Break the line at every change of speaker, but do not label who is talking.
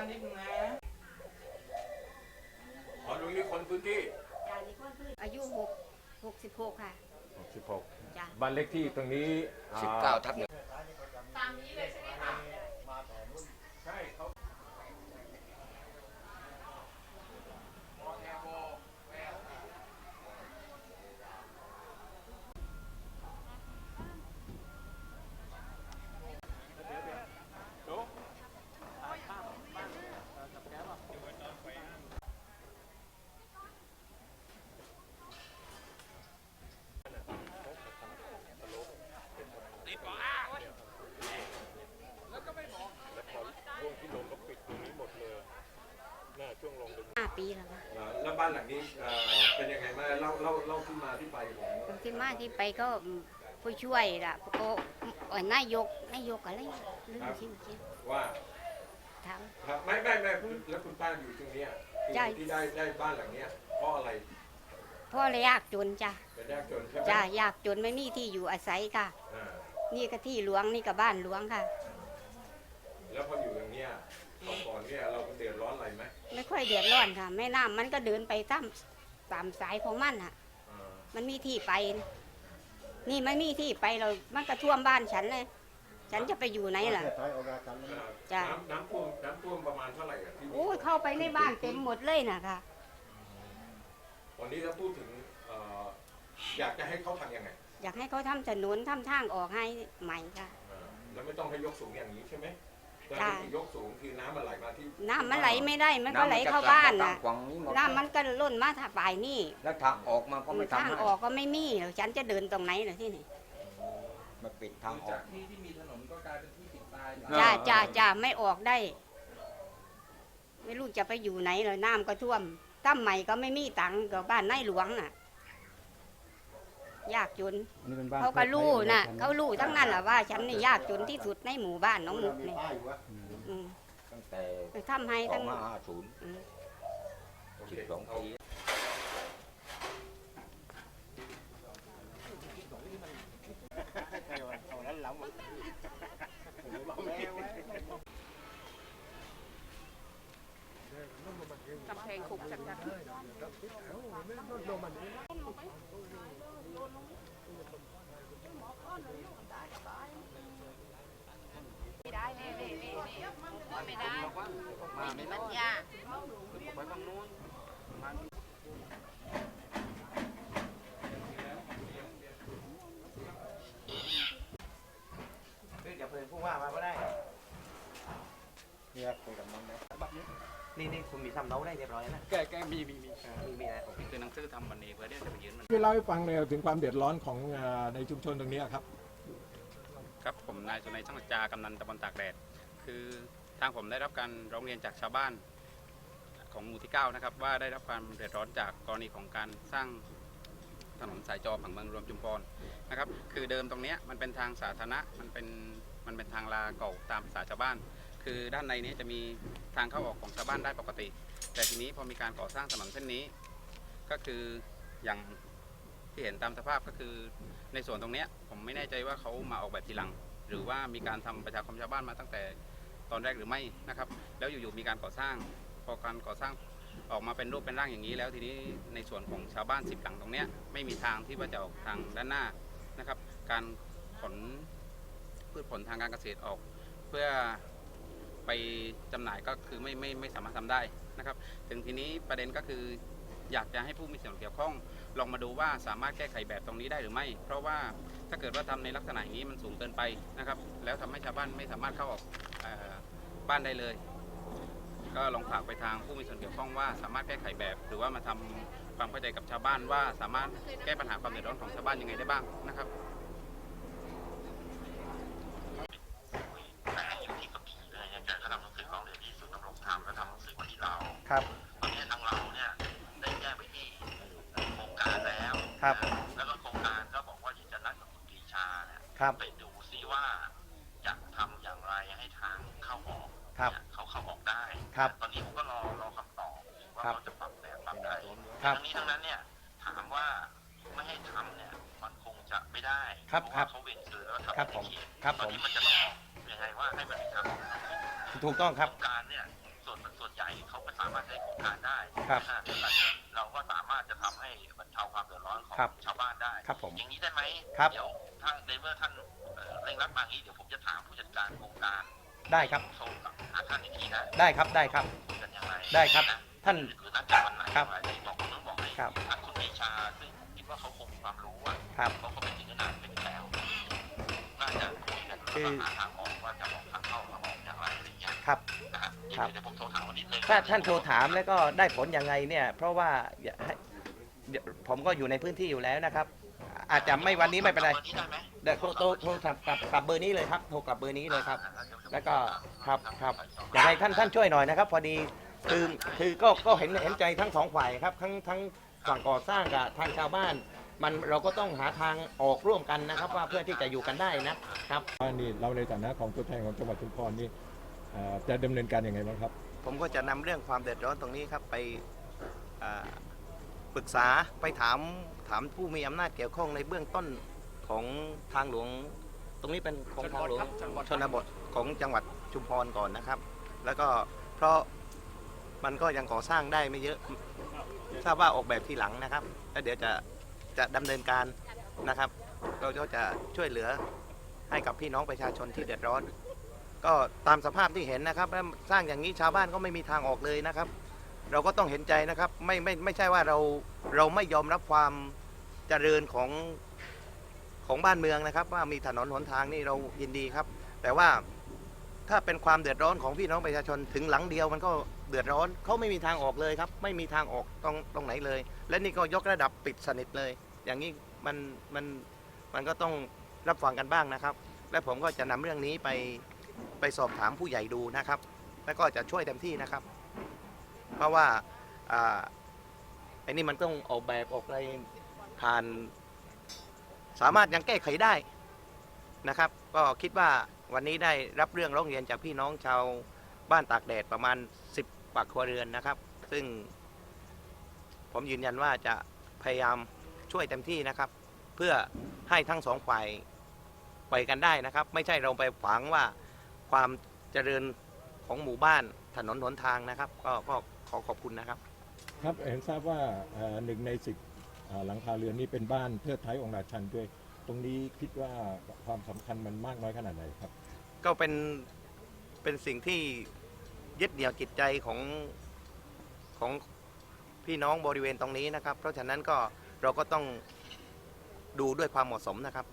านนิดนึงนะ
อ๋อลุงนี่คนพื้นที่
จ้านี่คนพื้นอายุหกหกสิบหกค่ะ
16
จ้า
บ้านเลขที่ตรงนี้
สิบเก้าทับหนึ่ง
ตามนี้เลยใช่ไหมคะ
ใช่เขา
ปีแล้วค่ะ
เอ่อแล้วบ้านหลังนี้เอ่อเป็นยังไงบ้างเล่าเล่าเล่าที่มาที่ไปของ
ที่มาที่ไปก็ผู้ช่วยล่ะก็เอ่อนายกนายกอะไรลืมชื่อจริง
ว่า
ถาม
ครับไม่ไม่ไม่แล้วคุณป้าอยู่ตรงเนี้ยที่
ใช่
ที่ได้ได้บ้านหลังเนี้ยเพราะอะไร
พ่อเลยยากจนจ้ะ
เป็นยากจนใช่ไหม
จ้ายากจนไม่มีที่อยู่อาศัยค่ะ
อ่า
นี่ก็ที่หลวงนี่ก็บ้านหลวงค่ะ
แล้วพออยู่อย่างเนี้ย อยเดือดร้อน
ค่ะแม่น้ำมันก็เดินไปตามตามสายของมันอะ
อ่า
มันมีที่ไปนะนี่ไม่มีที่ไปเรา มันก็ท่วมบ้านฉันเลย ฉันจะไปอยู่ไหนล่ะจ้ะ
น้ำน้ำท่วมน้ำท่วมประมาณเท่าไหร่อะที่
โอ้ยเข้าไปในบ้านเต็มหมดเลยนะค่ะ
วันนี้ถ้าพูดถึงเอ่ออยากจะให้เขาทำยังไง
อยากให้เขาทำถนนทำทางออกให้ใหม่ค่ะ
อ่าแล้วไม่ต้องให้ยกสูงอย่างนี้ใช่ไหม แต่
จ้ะ
ที่ยกสูงคือน้ำมันไหลมาที่
น้ำมันไหลไม่ได้มันก็ไหลเข้าบ้าน
น้ำมั
นะ
จะกลับมตมฝั่งนี้หมด
น้ำมันก็ล้นมาถ้าฝ่ายนี่
แล้วทางออกมาก็ไม่
ทาง
ทำให้
ออกก็ไม่มีแล้วฉันจะเดินตรงไหนล่ะที่นี่
มาปิดทางออ
จากกที่ที่มีถนนก็กลายเป็นที่ติดตาย
เออ
จ้าจ้าจ้าไม่ออกได้ ไม่รู้จะไปอยู่ไหนเลยน้ำก็ท่วมตั้มใหม่ก็ไม่มีตังค์กับบ้านนายหลวงน่ะ ยากจน
นี่เป็นบ้าน
เขาก็รู้น่ะ
ใคร
เขารู้ทั้งนั้นแหละว่า ฉันนี่ยากจนที่สุดในหมู่บ้านน้องมุกนี่อืม
ตั้งแต่
ไปทำให้
สอ
ทั้
ง
ง
ห้าห้าศูนย์
อืม
โอเค
สิบสอง
เอา
ปี
กำแพงคุกชัด
ไม่ได้นี่นี่ นี่นี่ไม่ได้ไม่มีปัญญา
อย่าเพิ่งพูดว่ามาก็ได้
เนี่ยคุยกับมันนะ
นี่นี่คุณมีทำเนาได้เรียบร้อยนะ
แกแกมีมีมี
มีมีนะโอเค
คือหนังสือทำวันนี้เพื่อที่จะไปยื่นมัน
ช่วยเล่าให้ฟังเลยถึงความเดือดร้อนของเอ่อในชุมชนตรงเนี้ยครับ
ครับผมนายสุนัยช่างจากำนันตำบลตากแดด คือทางผมได้รับการร้องเรียนจากชาวบ้านของหมู่ที่9นะครับว่าได้รับความเดือดร้อนจากกรณีของการสร้างถนนสายจอผังเมืองรวมจุมพรนะครับ คือเดิมตรงนี้มันเป็นทางสาธารณะมันเป็นมันเป็นทางลาเก่าตามภาษาชาวบ้าน คือด้านในนี้จะมีทางเข้าออกของชาวบ้านได้ปกติ แต่ทีนี้พอมีการก่อสร้างถนนเส้นนี้ ก็คืออย่างที่เห็นตามสภาพก็คือในส่วนตรงนี้ผมไม่แน่ใจว่าเขามาออกแบบทีหลัง หรือว่ามีการทำประชาคมชาวบ้านมาตั้งแต่ ตอนแรกหรือไม่นะครับ แล้วอยู่ๆมีการก่อสร้างพอการก่อสร้างออกมาเป็นรูปเป็นร่างอย่างนี้ แล้วทีนี้ในส่วนของชาวบ้านสิบหลังตรงเนี้ยไม่มีทางที่ว่าจะออกทางด้านหน้านะครับ การขนพืชผลทางการเกษตรออก เพื่อไปจำหน่ายก็คือไม่ไม่ไม่สามารถทำได้นะครับ ถึงทีนี้ประเด็นก็คือ อยากจะให้ผู้มีส่วนเกี่ยวข้อง ลองมาดูว่าสามารถแก้ไขแบบตรงนี้ได้หรือไม่ เพราะว่าถ้าเกิดว่าทำในลักษณะอย่างนี้มันสูงเกินไปนะครับ แล้วทำให้ชาวบ้านไม่สามารถเข้าออกเอ่อบ้านได้เลย ก็ลองฝากไปทางผู้มีส่วนเกี่ยวข้องว่าสามารถแก้ไขแบบ หรือว่ามาทำความเข้าใจกับชาวบ้านว่าสามารถแก้ปัญหาความเดือดร้อนของชาวบ้านยังไงได้บ้างนะครับ
แต่อ
ครับ
เนี่ยเขาเข้าออกได้
ครับ
ตอนนี้ผมก็รอรอคำตอบว่า
ครับ
เขาจะปรับแบบปรับใด
ครับ
ทั้งนี้ทั้งนั้นเนี่ย ถามว่าไม่ให้ทำเนี่ยมันคงจะไม่ได้
ครับ
เพราะ
ครั
ว่า
บ
เขาเว้นเสือแล้วทำ
ครับผม
ในเขต
ครับ
ตอน
ผม
นี้มันจะต้องออกยังไงว่าให้มันเป็นทาง
ถูกต้องครับ
โครงการเนี่ยส่วนสามารถใช้โครงการได้
ครับ
นะฮะเราก็สามารถจะทำให้บรรเทาความเดือดร้อนของ
ครับ
ชาวบ้านได้
ครับผม
อย่างนี้ได้ไหม
ครับ
เดี๋ยวถ้าในเมื่อท่านเอ่อเร่งรัดมาอย่างนี้เดี๋ยวผมจะถามผู้จัดการโครงการ
ได้ครับ
โทรกับหาท่านอีกทีนะ
ได้ครับ ได้ครับ
คุยกันยังไง
ได้ครับ
นะ
ท่าน
หรือนัดกันวันไหน
ครับ
อะไรบอกผมต้องบอกให้
ครับ
ทางคุณปรีชาซึ่งผมคิดว่าเขาคงมีความรู้อะ
ครับ
เพราะเขาเป็นถึงขนาดเป็นแล้วน่าจะคุยกันแล้ว
คือ
ก็หาทางออกว่าจะออกทางเข้าทางออกอย่างไรอะไรอย่างเงี้ย
ครับ
นะฮะ
ครับ
เดี๋ยวผมโทรถามวันนิดนึง
ถ้าท่านโทรถามแล้วก็ได้ผลยังไงเนี่ย เพราะว่าอย่าให้เดี๋ยวผมก็อยู่ในพื้นที่อยู่แล้วนะครับ อาจจะไม่วันนี้ไม่เป็นไร
วันนี้ได้ไหม
เดี๋ยวโทรโทรโทรกลับกลับกลับเบอร์นี้เลยครับ โทรกลับเบอร์นี้เลยครับ แล้วก็ครับครับอยากให้ท่านท่านช่วยหน่อยนะครับ พอดีคือคือก็ก็เห็นเห็นใจทั้งสองฝ่ายครับ ทั้งทั้งฝั่งก่อสร้างกับทางชาวบ้าน มันเราก็ต้องหาทางออกร่วมกันนะครับ ว่าเพื่อที่จะอยู่กันได้นะครับ
ว่านี่เราในฐานะของตัวแทนของจังหวัดชุมพรนี่เอ่อจะดำเนินการยังไงบ้างครับ
ผมก็จะนำเรื่องความเดือดร้อนตรงนี้ครับไปอ่า ปรึกษาไปถามถามผู้มีอำนาจเกี่ยวข้องในเบื้องต้นของทางหลวง ตรงนี้เป็นของทางหลวงชนบทของจังหวัดชุมพรก่อนนะครับ แล้วก็เพราะมันก็ยังก่อสร้างได้ไม่เยอะทราบว่าออกแบบทีหลังนะครับแล้วเดี๋ยวจะจะดำเนินการนะครับ เราก็จะช่วยเหลือให้กับพี่น้องประชาชนที่เดือดร้อน ก็ตามสภาพที่เห็นนะครับแล้วสร้างอย่างนี้ชาวบ้านก็ไม่มีทางออกเลยนะครับ เราก็ต้องเห็นใจนะครับ ไม่ไม่ไม่ใช่ว่าเราเราไม่ยอมรับความเจริญของของบ้านเมืองนะครับ ว่ามีถนนหนทางนี่เรายินดีครับ แต่ว่าถ้าเป็นความเดือดร้อนของพี่น้องประชาชนถึงหลังเดียวมันก็เดือดร้อนเขาไม่มีทางออกเลยครับ ไม่มีทางออกตรงตรงไหนเลย และนี่ก็ยกระดับปิดสนิทเลย อย่างนี้มันมันมันก็ต้องรับฟังกันบ้างนะครับ และผมก็จะนำเรื่องนี้ไปไปสอบถามผู้ใหญ่ดูนะครับ แล้วก็จะช่วยเต็มที่นะครับ เพราะว่าอ่าไอ้นี่มันต้องออกแบบออกอะไรผ่าน สามารถยังแก้ไขได้นะครับ ก็คิดว่าวันนี้ได้รับเรื่องร้องเรียนจากพี่น้องชาวบ้านตากแดดประมาณ 10ปากครัวเรือนนะครับ ซึ่ง ผมยืนยันว่าจะพยายามช่วยเต็มที่นะครับ เพื่อให้ทั้งสองฝ่ายไปกันได้นะครับ ไม่ใช่เราไปขวางว่าความเจริญของหมู่บ้านถนนหนทางนะครับ ก็ก็ ขอขอบคุณนะครับ
ครับเห็นทราบว่าเอ่อหนึ่งในสิบอ่าหลังคาเรือนนี่เป็นบ้านเทิดไทยองค์ราชันด้วย ตรงนี้คิดว่าความสำคัญมันมากน้อยขนาดไหนครับ
ก็เป็นเป็นสิ่งที่ยึดเหนี่ยวจิตใจของของพี่น้องบริเวณตรงนี้นะครับ เพราะฉะนั้นก็เราก็ต้องดูด้วยความเหมาะสมนะครับ